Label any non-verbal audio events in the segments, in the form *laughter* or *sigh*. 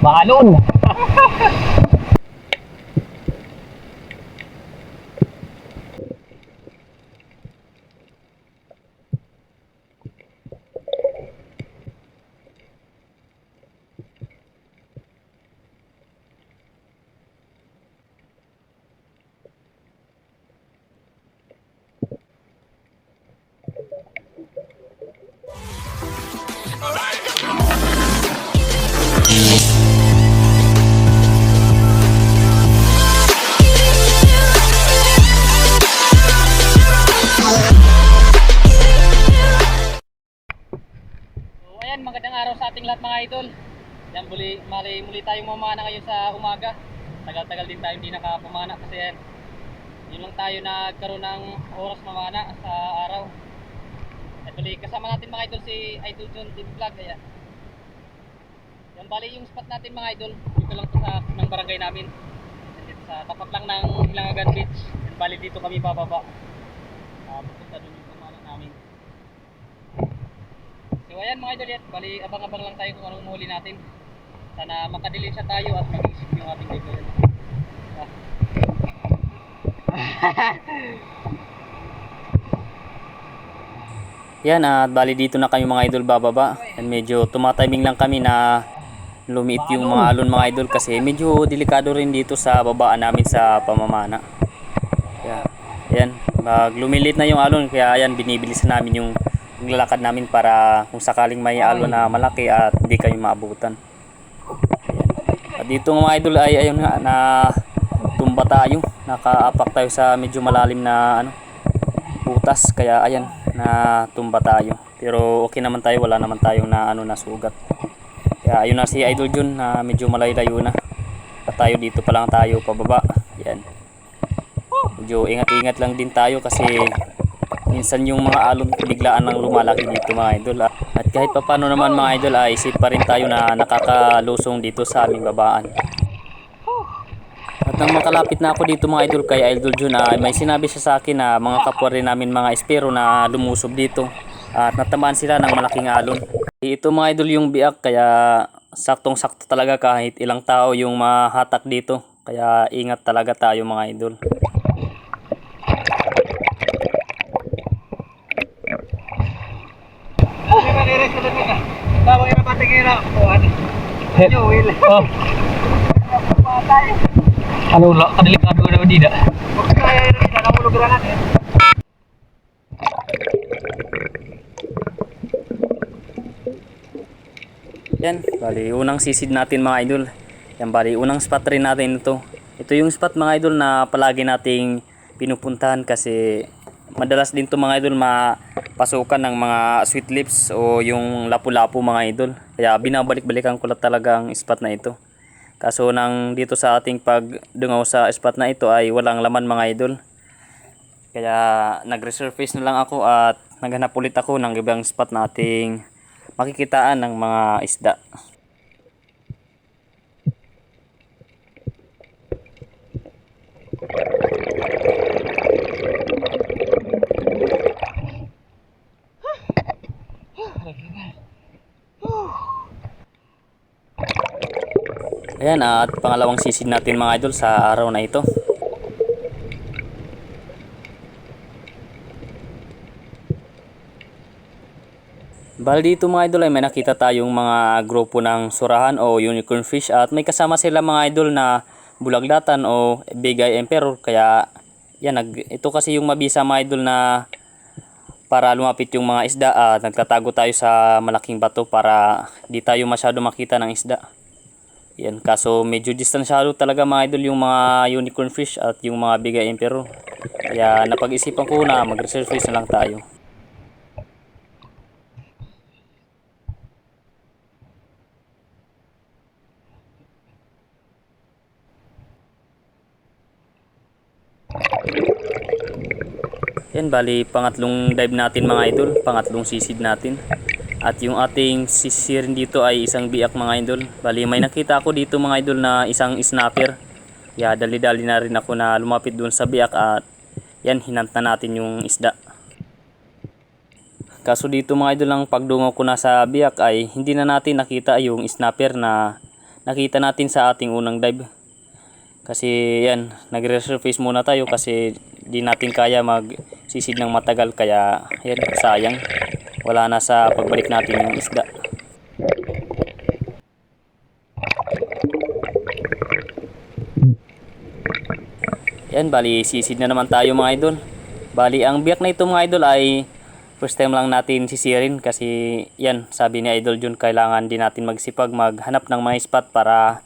Balon! So *laughs* ayan, magandang araw sa ating lahat mga idol. Yan, muli, mali, muli tayong mamana ngayon sa umaga. Tagal-tagal din tayo hindi nakapumana kasi yan. Yun lang tayo nagkaroon ng oras mamana sa araw. At muli, kasama natin mga idol si Idol John Team Vlog. Ayan. Yan, bali yung spot natin mga idol. Dito lang sa ng barangay namin. Dito sa tapat lang ng Ilangagan Beach. Yan, bali dito kami bababa. Uh, pupunta doon yung pumana namin. So ayan mga idol yan, bali abang-abang lang tayo kung anong muli natin. Sana makadilim siya tayo at mag-isip yung ating kaibigan. *laughs* Ah. Yan at bali dito na kami mga idol bababa. And medyo tumatiming lang kami na lumiit yung mga alon mga idol kasi medyo delikado rin dito sa babaan namin sa pamamana. Kaya, ayan, mag lumilit na yung alon kaya ayan binibilisan namin yung naglalakad namin para kung sakaling may alon na malaki at hindi kami maabutan. Ayan. At dito mga idol ay ayun nga na tumba tayo, nakaapak tayo sa medyo malalim na ano butas kaya ayan na tumba tayo. Pero okay naman tayo, wala naman tayong na ano na sugat. Kaya ayun na si Idol Jun na medyo malayo na. At tayo dito pa lang tayo pababa. Yan. Medyo ingat-ingat lang din tayo kasi minsan yung mga alon biglaan lang lumalaki dito mga idol. ah. At kahit pa paano naman mga idol ay isip pa rin tayo na nakakalusong dito sa aming babaan. At nang makalapit na ako dito mga idol kay Idol Jun ay may sinabi siya sa akin na mga kapwa rin namin mga espero na lumusob dito at natamaan sila ng malaking alon. Ito mga idol yung biak kaya saktong sakto talaga kahit ilang tao yung mahatak dito. Kaya ingat talaga tayo mga idol. Hindi ba nires ko dito ka? Tawag yung patingin na. O ano? Will? Oh, ano la, kadelikado na di da. Huwag kaya yun. Mulog granat eh. Yan, bali unang sisid natin mga idol. Yan bali unang spot rin natin ito. Ito yung spot mga idol na palagi nating pinupuntahan kasi madalas din to mga idol mapasukan ng mga sweet lips o yung lapu-lapu mga idol. Kaya binabalik-balikan ko talaga ang spot na ito. Kaso nang dito sa ating pagdungaw sa spot na ito ay walang laman mga idol. Kaya nag-resurface na lang ako at naghanap ulit ako ng ibang spot na ating makikitaan ng mga isda. Ayan at pangalawang sisid natin mga idol sa araw na ito. Bali dito mga idol ay may nakita tayong mga grupo ng surahan o unicorn fish at may kasama sila mga idol na bulaglatan o bigay emperor kaya yan nag, ito kasi yung mabisa mga idol na para lumapit yung mga isda at nagtatago tayo sa malaking bato para di tayo masyado makita ng isda. Yan kaso medyo distansyado talaga mga idol yung mga unicorn fish at yung mga bigay emperor. Kaya napag-isipan ko na mag-resurface na lang tayo. Yan, bali pangatlong dive natin mga idol, pangatlong sisid natin. At yung ating sisirin dito ay isang biak mga idol. Bali may nakita ako dito mga idol na isang snapper. Kaya dali-dali na rin ako na lumapit dun sa biak at yan, hinanta natin yung isda. Kaso dito mga idol ang pagdungaw ko na sa biak ay hindi na natin nakita yung snapper na nakita natin sa ating unang dive. Kasi yan, nagre-resurface muna tayo kasi di natin kaya magsisid ng matagal kaya yan, sayang. Wala na sa pagbalik natin yung isda. Yan, bali sisid na naman tayo mga idol. Bali, ang biyak na ito mga idol ay first time lang natin sisirin kasi yan, sabi ni Idol Jun, kailangan din natin magsipag maghanap ng mga spot para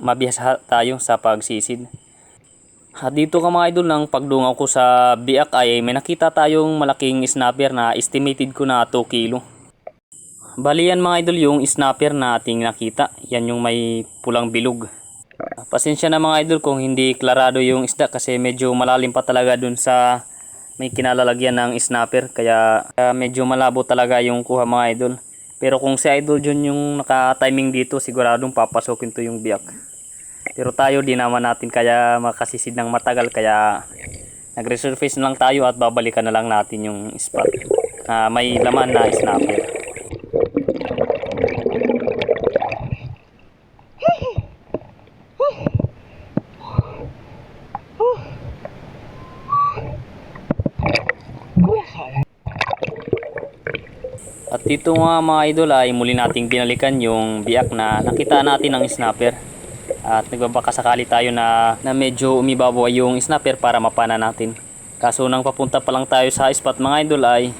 mabihasa tayo sa pagsisid. At dito ka mga idol, nang pagdungaw ko sa ay may nakita tayong malaking snapper na estimated ko na 2 kilo. Bali yan mga idol yung snapper na ating nakita. Yan yung may pulang bilog. Pasensya na mga idol kung hindi klarado yung isda kasi medyo malalim pa talaga dun sa may kinalalagyan ng snapper kaya, kaya medyo malabo talaga yung kuha mga idol. Pero kung si idol John yung naka-timing dito siguradong papasokin to yung biyak. Pero tayo di naman natin kaya makasisid ng matagal kaya nag-resurface na lang tayo at babalikan na lang natin yung spot na may laman na snapper. At dito nga mga idol ay muli nating binalikan yung biyak na nakita natin ng snapper. At nagbabaka sakali tayo na, na medyo umibabaw yung snapper para mapana natin. Kaso nang papunta pa lang tayo sa spot mga idol ay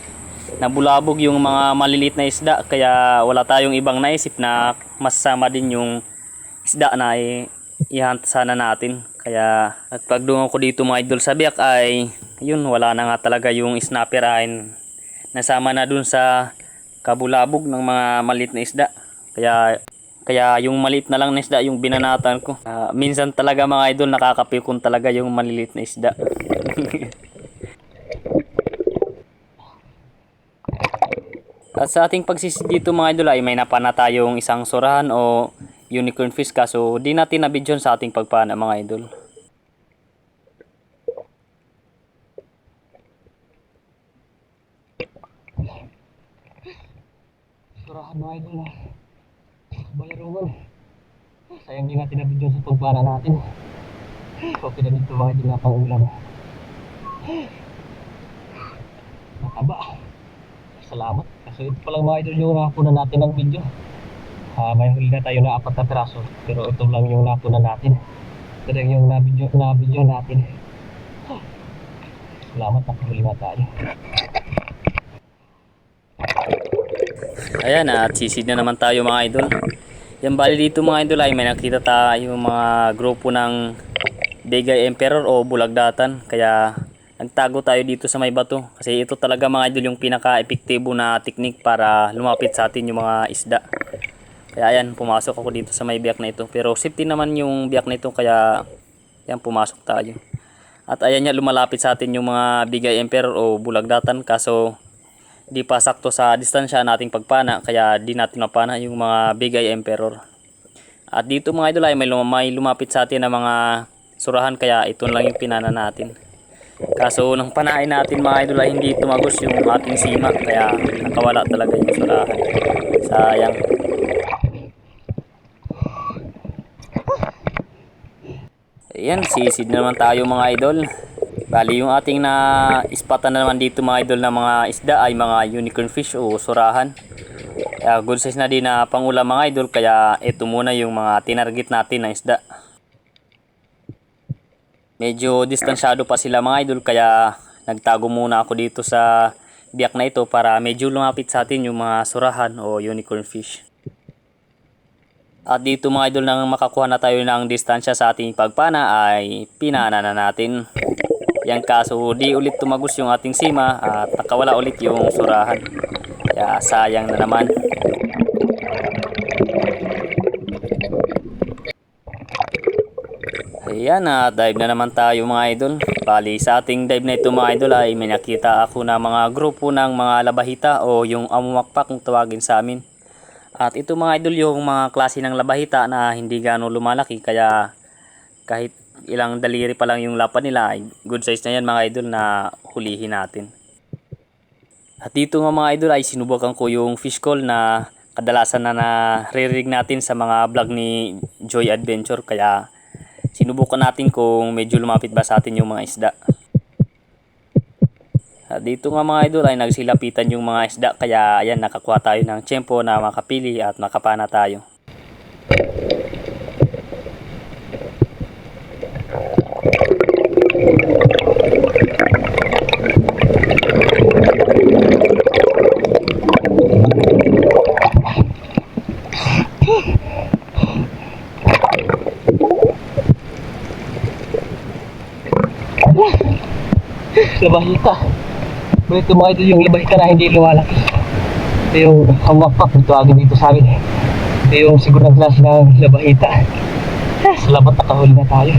nabulabog yung mga maliliit na isda kaya wala tayong ibang naisip na masama din yung isda na i- ihunt sana natin. Kaya at pagdungo ko dito mga idol sa biyak ay yun wala na nga talaga yung snapper ay nasama na dun sa kabulabog ng mga maliit na isda. Kaya kaya yung maliit na lang na isda yung binanatan ko. Ah, minsan talaga mga idol nakakapikon talaga yung maliliit na isda. *laughs* At sa ating pagsisid dito mga idol ay may napana tayong isang surahan o unicorn fish kaso di natin nabidyon sa ating pagpana mga idol. Surahan mga idol na. Bayaruman. Sayang din natin nabidyon sa pagpara natin. Okay na dito mga idol na pang ulam. Mataba. Salamat. Kasi ito palang mga idol yung nakunan natin ng video. Ah, may huli na tayo na apat na piraso. Pero ito lang yung nakunan natin. Ito lang yung nabidyo, nabidyo natin. Salamat nakahuli na tayo. Ayan at sisid na naman tayo mga idol. Yan bali dito mga idol ay may nakita tayo mga grupo ng Bigay Emperor o Bulagdatan. Kaya nagtago tayo dito sa may bato. Kasi ito talaga mga idol yung pinaka-epektibo na technique para lumapit sa atin yung mga isda. Kaya ayan, pumasok ako dito sa may biyak na ito. Pero safety naman yung biyak na ito kaya yan, pumasok tayo. At ayan niya, lumalapit sa atin yung mga Bigay Emperor o Bulagdatan. Kaso di pa sakto sa distansya nating pagpana kaya di natin mapana yung mga bigay emperor. At dito mga idol ay may, lum- lumapit sa atin na mga surahan kaya ito lang yung pinana natin. Kaso nang panain natin mga idol ay hindi tumagos yung ating sima kaya nakawala talaga yung surahan. Sayang. Ayan, sisid na naman tayo mga idol. Bali yung ating na ispatan na naman dito mga idol na mga isda ay mga unicorn fish o surahan. Kaya good size na din na pangulam mga idol kaya ito muna yung mga tinarget natin na isda. Medyo distansyado pa sila mga idol kaya nagtago muna ako dito sa biyak na ito para medyo lumapit sa atin yung mga surahan o unicorn fish. At dito mga idol nang makakuha na tayo ng distansya sa ating pagpana ay pinana na natin. Yan kaso di ulit tumagos yung ating sima at nakawala ulit yung surahan. Kaya sayang na naman. Ayan na, dive na naman tayo mga idol. Bali sa ating dive na ito mga idol ay may nakita ako na mga grupo ng mga labahita o yung amumakpak kung tawagin sa amin. At ito mga idol yung mga klase ng labahita na hindi gaano lumalaki kaya kahit ilang daliri pa lang yung lapan nila ay good size na yan mga idol na hulihin natin. At dito nga mga idol ay sinubukan ko yung fish call na kadalasan na naririnig natin sa mga vlog ni Joy Adventure kaya sinubukan natin kung medyo lumapit ba sa atin yung mga isda. At dito nga mga idol ay nagsilapitan yung mga isda kaya ayan nakakuha tayo ng tiyempo na makapili at makapana tayo. Labahita. Ito mga ito yung labahita na hindi lumalaki. Ito yung hawak kung tawagin dito sa amin. Ito yung sigurang klase ng labahita. Ah, Salamat nakahuli na tayo.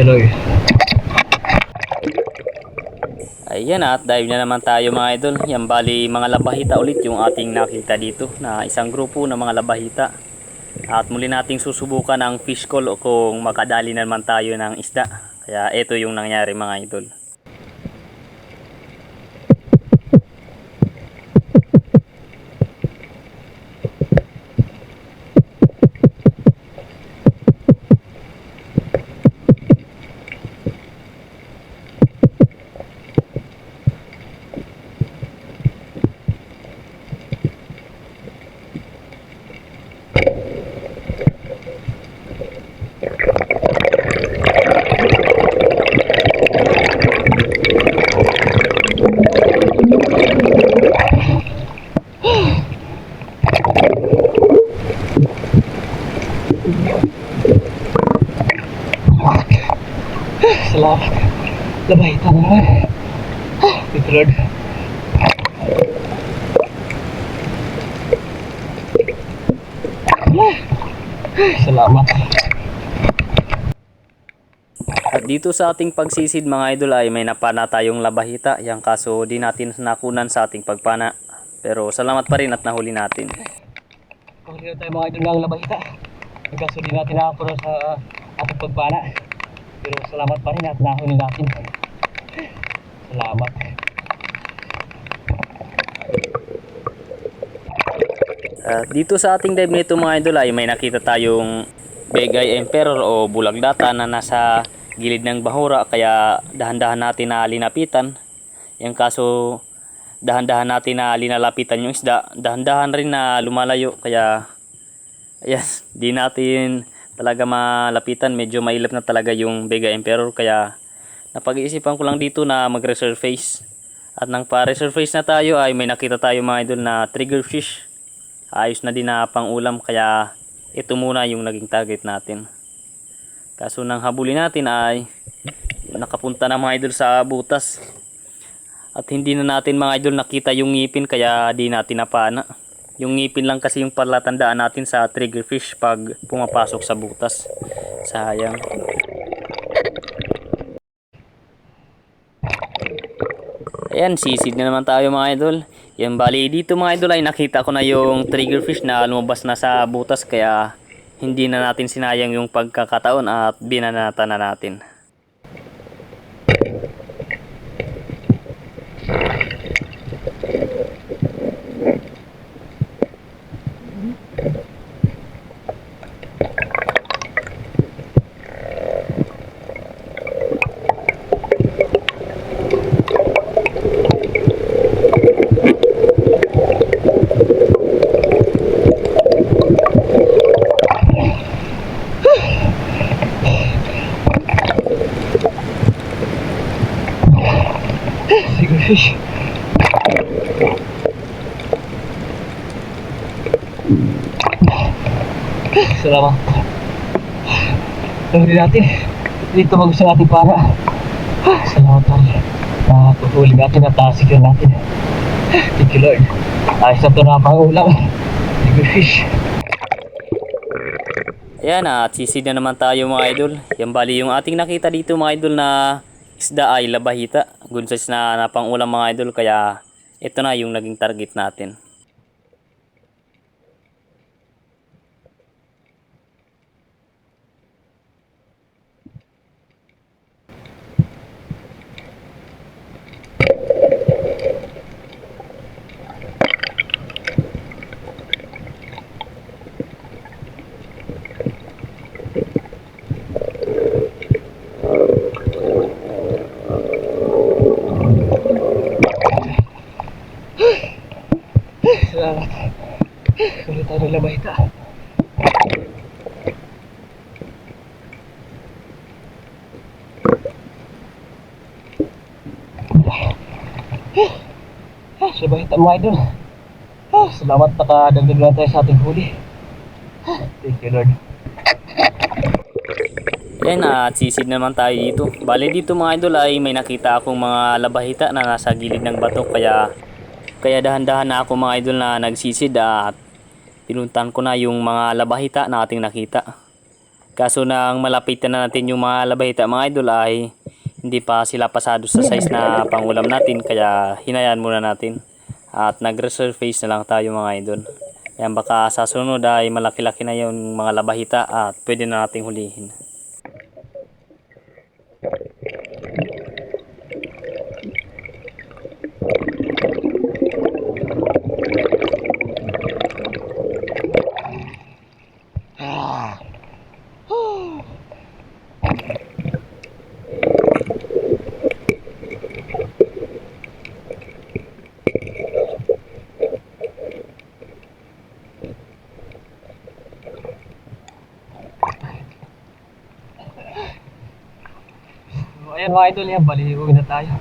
Lord. Ayan at dive na naman tayo mga idol. Yan bali mga labahita ulit yung ating nakita dito na isang grupo ng mga labahita. At muli nating susubukan ang fish call o kung makadali na naman tayo ng isda. Kaya ito yung nangyari mga idol. Salamat. Labahita na naman. Thank you Lord. Salamat. At dito sa ating pagsisid mga idol ay may napana tayong labahita. Yang kaso di natin nakunan sa ating pagpana. Pero salamat pa rin at nahuli natin. Kahuli na tayo mga idol ng labahita. Nagkaso di natin nakakuha sa ating pagpana. Pero salamat pa rin at nahuli natin. Salamat. At dito sa ating dive nito mga idol ay may nakita tayong Big Eye Emperor o bulagdata na nasa gilid ng bahura kaya dahan-dahan natin na linapitan. Yung kaso dahan-dahan natin na linalapitan yung isda, dahan-dahan rin na lumalayo kaya ayan, di natin talaga malapitan. Medyo mailap na talaga yung Eye Emperor kaya napag-iisipan ko lang dito na mag-resurface. At nang pa-resurface na tayo ay may nakita tayo mga idol na trigger fish. Ayos na din na pang ulam kaya ito muna yung naging target natin. Kaso nang habulin natin ay nakapunta na mga idol sa butas. At hindi na natin mga idol nakita yung ngipin kaya di natin napana yung ngipin lang kasi yung palatandaan natin sa trigger fish pag pumapasok sa butas. Sayang Ayan, sisid na naman tayo mga idol. Yan, bali dito mga idol ay nakita ko na yung triggerfish na lumabas na sa butas kaya hindi na natin sinayang yung pagkakataon at binanata na natin. Salamat. Nahuli natin. Dito mag sa ating para. Salamat rin. Nakatuhuli natin at nasikil natin. Thank you Lord. Ayos na ito na pang ulam. Trigger fish. Ayan, at sisid na naman tayo mga idol. Yan bali yung ating nakita dito mga idol na isda ay labahita. Good size na napang ulam mga idol kaya ito na yung naging target natin. Salamat. Ulit tayo ng labahita. Ah, labahita mga idol. Ah, salamat nakadagdag na tayo sa ating huli. Ah, Thank you Lord. Yan at sisid naman tayo dito. Bale dito mga idol ay may nakita akong mga labahita na nasa gilid ng bato kaya kaya dahan-dahan na ako mga idol na nagsisid at pinuntan ko na yung mga labahita na ating nakita. Kaso nang malapitan na natin yung mga labahita mga idol ay hindi pa sila pasado sa size na pangulam natin kaya hinayaan muna natin. At nag-resurface na lang tayo mga idol. Yan baka sa sunod ay malaki-laki na yung mga labahita at pwede na nating hulihin. So, ayan mga idol yan, bali uwi na tayo.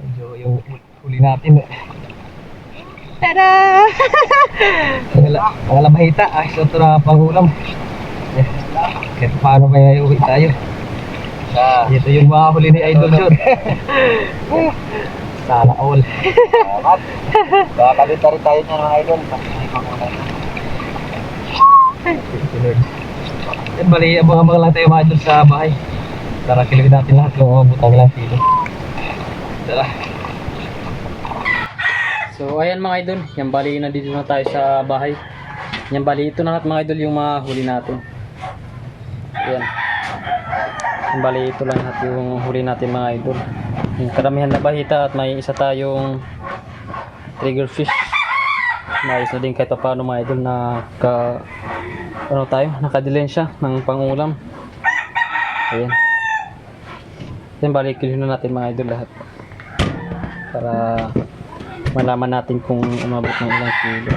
Medyo yung huli natin eh. Tada! *laughs* mga, la- mga labahita, ay so ito na pangulam. Yeah. Kahit paano kaya uwi tayo. Ito yung mga huli ni Idol John. *laughs* Sana all. Salamat. Kakalita rin tayo niyan mga idol. Yan, bali, abang-abang lang tayo mga idol sa bahay. Tara, kilawin natin lahat kung umabot ang ilang kilo. Tara. So ayan mga idol, yan bali na dito na tayo sa bahay. Yan bali ito na lahat mga idol yung mga huli natin. Ayan. Yan bali ito lang lahat yung huli natin mga idol. Yung karamihan na bahita at may isa tayong trigger fish. Maayos na din kahit pa paano mga idol na ka ano tayo, nakadilensya ng pangulam. Ayan. Yan bali kilin na natin mga idol lahat. Para malaman natin kung umabot ng ilang kilo.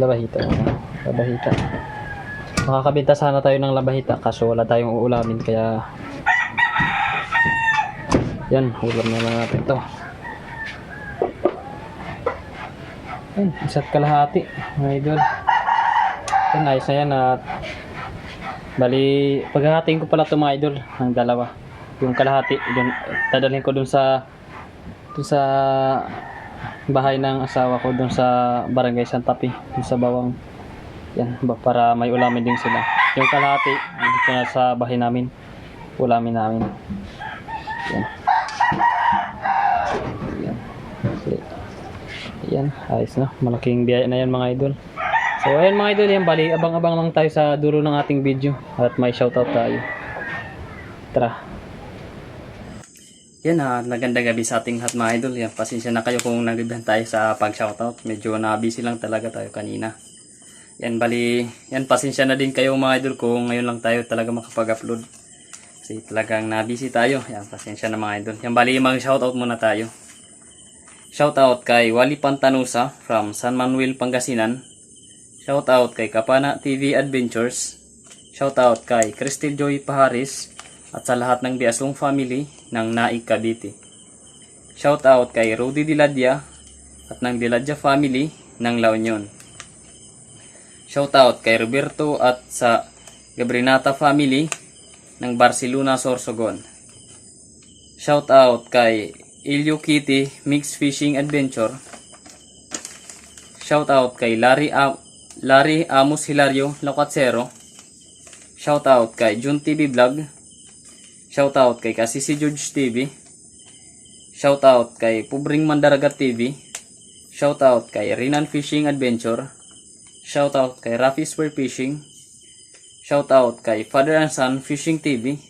Labahita. Labahita. Makakabenta sana tayo ng labahita kaso wala tayong uulamin kaya yan, ulam na lang natin to. Yan, isa't kalahati mga idol. Yan, ayos na yan at bali, paghahatiin ko pala ito mga idol ng dalawa. Yung kalahati, dun, dadalhin ko dun sa dun sa bahay ng asawa ko dun sa barangay Santa dun sa bawang. Yan para may ulamin din sila. Yung kalahati dito na sa bahay namin. Ulamin namin. Yan. Yan. Yan. Ayos na malaking biyaya na yan mga idol. So ayan mga idol yan bali abang-abang lang tayo sa dulo ng ating video. At may shoutout tayo. Tara yan ha, magandang gabi sa ating lahat mga idol. Yan, pasensya na kayo kung nagabihan tayo sa pag-shoutout. Medyo na busy lang talaga tayo kanina. Yan, bali, yan, pasensya na din kayo mga idol kung ngayon lang tayo talaga makapag-upload. Kasi talagang na busy tayo. Yan, pasensya na mga idol. Yan, bali, mag-shoutout muna tayo. Shoutout kay Wally Pantanusa from San Manuel, Pangasinan. Shoutout kay Kapana TV Adventures. Shoutout kay Crystal Joy Paharis at sa lahat ng Biasong family ng Naig Cavite. Shoutout kay Rudy Diladya at ng Diladya family ng La Union. Shoutout kay Roberto at sa Gabrinata family ng Barcelona, Sorsogon. Shoutout kay Ilyo Kitty Mix Fishing Adventure. Shoutout kay Larry, Am- Larry Amos Hilario Locatsero. Shoutout kay Jun TV Vlog. Shoutout kay Kasisi George TV. Shoutout kay Pubring Mandaragat TV. Shoutout kay Rinan Fishing Adventure. Shoutout kay Rafi Spear Fishing. Shoutout kay Father and Son Fishing TV.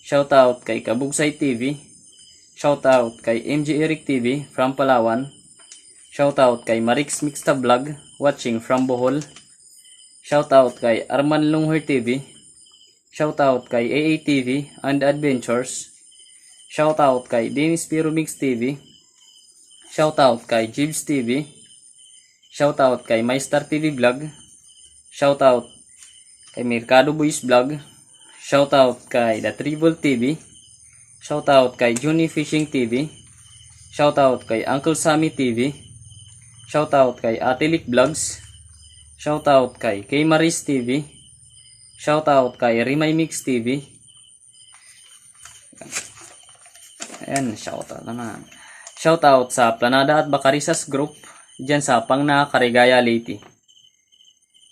Shoutout kay Kabugsay TV. Shoutout kay MG Eric TV from Palawan. Shoutout kay Marix Mixta Vlog watching from Bohol. Shoutout kay Arman Lungher TV. Shoutout kay AATV and Adventures. Shoutout kay Dennis Pero Mix TV. Shoutout kay Jibs TV. Shoutout kay MyStar TV Vlog. Shoutout kay Mercado Boys Vlog. Shoutout kay The Tribal TV. Shoutout kay Juni Fishing TV. Shoutout kay Uncle Sammy TV. Shoutout kay Atilik Vlogs. Shoutout kay Kay Maris TV. Shoutout kay Rimay Mix TV. Ayan, shoutout naman. Shoutout sa Planada at Bacarisas Group dyan sa Pangna, Carigaya, Leyte.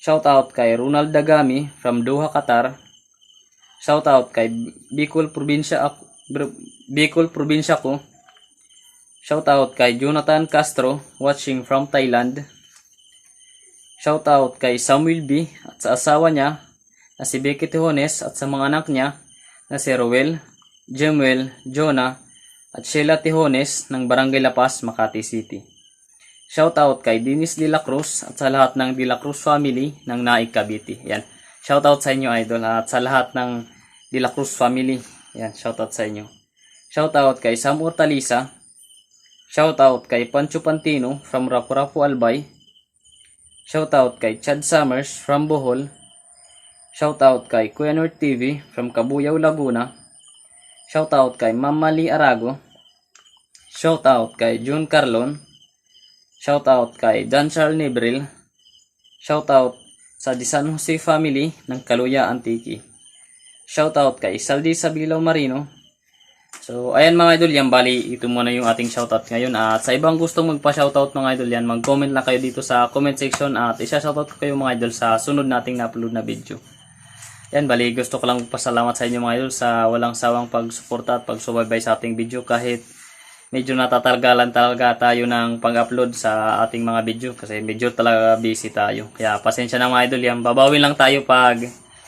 Shoutout kay Ronald Dagami from Doha, Qatar. Shoutout kay Bicol Probinsya Bicol Probinsya ko. Shoutout kay Jonathan Castro watching from Thailand. Shoutout kay Samuel B at sa asawa niya na si Becky Tijones at sa mga anak niya na si Roel, Jemuel, Jonah at Sheila Tijones ng Barangay La Paz, Makati City. Shoutout kay Dennis De La Cruz at sa lahat ng De La Cruz family ng Naik Cavite. Yan. Shoutout sa inyo idol at sa lahat ng De La Cruz family. Yan, shoutout sa inyo. Shoutout kay Sam Hortalisa. Shoutout kay Pancho Pantino from Rapu-Rapu Albay. Shoutout kay Chad Summers from Bohol. Shoutout kay Kuya Nord TV from Kabuyaw, Laguna. Shoutout kay Mamali Arago. Shoutout kay June Carlon. Shoutout kay Dan Charles Nebril. Shoutout sa Di San Jose family ng Kaluya Antique. Shoutout kay Saldi Sabilaw Marino. So, ayan mga idol, yan bali, ito muna yung ating shoutout ngayon. At sa ibang gustong magpa-shoutout mga idol yan, mag-comment lang kayo dito sa comment section at isa-shoutout ko kayo mga idol sa sunod nating na-upload na video. Yan, bali, gusto ko lang pasalamat sa inyo mga idol sa walang sawang pagsuporta at pagsubaybay sa ating video kahit medyo natatalgalan talaga tayo ng pag-upload sa ating mga video kasi medyo talaga busy tayo. Kaya pasensya na mga idol yan, babawin lang tayo pag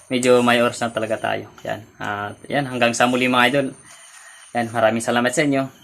medyo may oras na talaga tayo. Yan, at yan, hanggang sa muli mga idol. Yan, maraming salamat sa inyo.